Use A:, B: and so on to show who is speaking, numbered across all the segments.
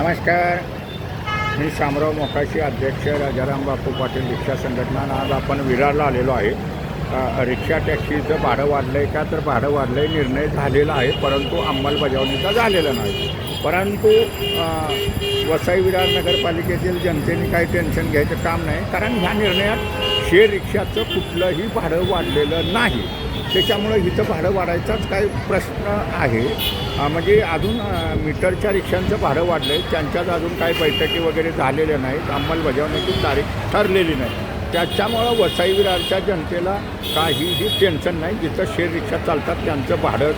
A: नमस्कार. मी शामराव मोकाशी अध्यक्ष राजाराम बापू पाटील रिक्षा संघटना आज आपण विरारला आलेलो आहे. रिक्षा टॅक्सीचं भाडं वाढलं आहे का तर भाडं वाढलं आहे निर्णय झालेला आहे परंतु अंमलबजावणीचा झालेला नाही. परंतु वसई विरार नगरपालिकेतील जनतेने काही टेन्शन घ्यायचं काम नाही कारण ह्या निर्णयात शेअर रिक्षाचं कुठलंही भाडं वाढलेलं नाही. त्याच्यामुळं इथं भाडं वाढायचाच काही प्रश्न आहे. म्हणजे अजून मीटरच्या रिक्षांचं भाडं वाढलं आहे त्यांच्यात अजून काही बैठकी वगैरे झालेल्या नाहीत. अंमलबजावणीची तारीख ठरलेली नाही. त्याच्यामुळं वसई विरारच्या जनतेला काहीही टेन्शन नाही. जिथं शेअर रिक्षा चालतात त्यांचं भाडं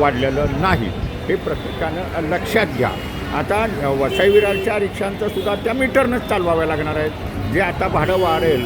A: वाढलेलं नाही. हे प्रत्येकानं लक्षात घ्या. आता वसई विरारच्या रिक्षांचं सुद्धा त्या मीटरनंच चालवाव्या लागणार आहेत. जे आता भाडं वाढेल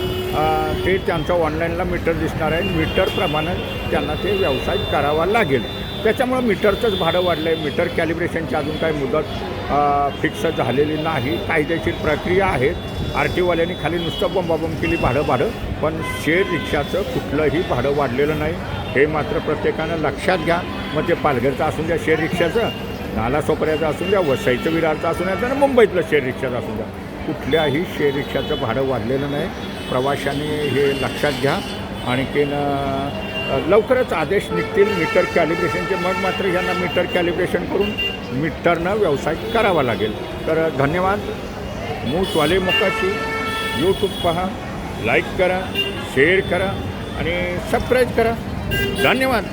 A: ते त्यांचं ऑनलाईनला मीटर दिसणार आहे. मीटरप्रमाणे त्यांना ते व्यवसाय करावा लागेल. त्याच्यामुळं मीटरचंच भाडं वाढलं आहे मीटर कॅलिब्रेशनची अजून काही मुदत फिक्स झालेली नाही. कायदेशीर प्रक्रिया आहेत. आर टीवाल्यांनी खाली नुसतं बंबाबंब केली भाडं भाडं. पण शेअर रिक्षाचं कुठलंही भाडं वाढलेलं नाही. हे मात्र प्रत्येकानं लक्षात घ्या. मग ते पालघरचं असून द्या शेअर रिक्षाचं. नालासोपऱ्याचं असून द्या वसईचं विरारचं असून द्या तर मुंबईतलं शेअर रिक्षाचं असून द्या. कुठल्याही शेअर रिक्षाचं भाडं वाढलेलं नाही. प्रवाशांनी हे लक्षात घ्या. आणखीन लवकरच आदेश निघतील. मीटर कॅलिब्रेशनचे मग मात्र ह्यांना मीटर कॅलिब्रेशन करून मीटरनं व्यवसाय करावा लागेल. तर धन्यवाद. मूचवाले मुकाशी. यूट्यूब पहा. लाईक करा. शेअर करा. आणि सबस्क्राईब करा. धन्यवाद.